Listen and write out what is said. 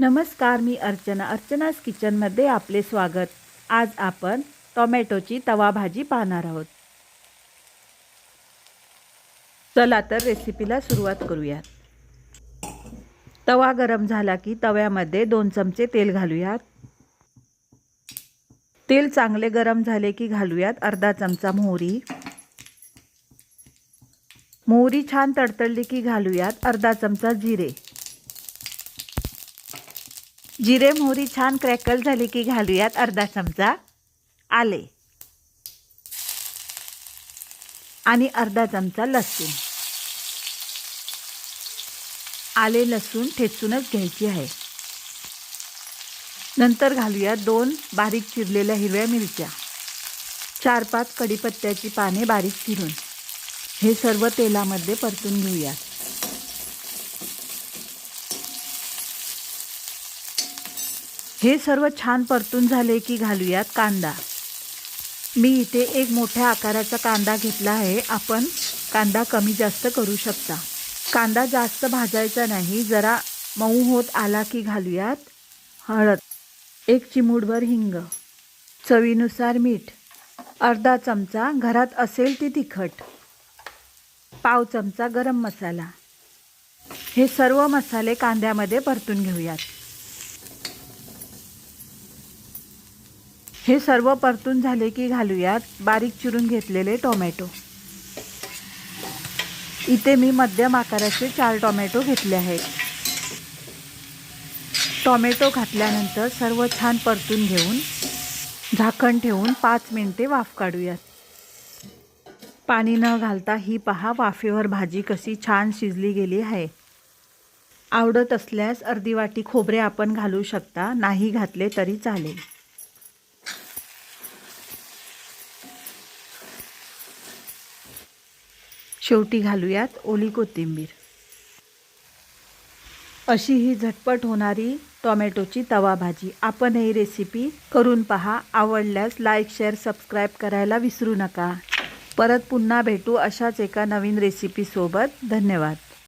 नमस्कार मी अर्चना. अर्चनाज किचनमध्ये आपले स्वागत. आज आपण टोमॅटोची तवा भाजी पाहणार आहोत. चला तर रेसिपीला सुरुवात करूयात. तवा गरम झाला की तव्यामध्ये दोन चमचे तेल घालूयात. तेल चांगले गरम झाले की घालूयात अर्धा चमचा मोहरी. मोहरी छान तडतडली की घालूयात अर्धा चमचा जिरे. जिरे मोहरी छान क्रॅकल झाली की घालूयात अर्धा चमचा. आले. आणि अर्धा चमचा लसूण. आले लसूण ठेचूनच घ्यायची आहे. नंतर घालूया दोन बारीक चिरलेल्या हिरव्या मिरच्या. चार पाच कढीपत्त्याची पाने बारीक चिरून. हे सर्व तेलामध्ये परतून घेऊयात. हे सर्व छान परतून झाले की घालूयात कांदा. मी इथे एक मोठ्या आकाराचा कांदा घेतला आहे. आपण कांदा कमी जास्त करू शकता. कांदा जास्त भाजायचा नाही. जरा मऊ होत आला की घालूयात. हळद एक चिमूटभर हिंग चवीनुसार मीठ अर्धा चमचा घरात असेल ती तिखट पाव चमचा गरम मसाला. हे सर्व मसाले कांद्यामध्ये परतून घेऊयात. हे सर्व परतून झाले की घालूयात बारीक चिरून घेतलेले टोमॅटो. इथे मी मध्यम आकाराचे चार टोमॅटो घेतले आहेत. टोमॅटो घातल्यानंतर सर्व छान परतून घेऊन झाकण ठेवून पाच मिनटे वाफ काढूयात. पाणी न घालता ही पहा वाफेवर भाजी कशी छान शिजली गेली आहे. आवडत असल्यास अर्धी वाटी खोबरे आपण घालू शकता नाही घातले तरी चालेल. शेवटी घालूयात ओली कोथिंबीर. अशी ही झटपट होणारी टोमॅटोची तवा भाजी. आपण ही रेसिपी करून पहा. आवडल्यास लाईक शेअर सबस्क्राईब करायला विसरू नका. परत पुन्हा भेटू अशाच एका नवीन रेसिपीसोबत धन्यवाद.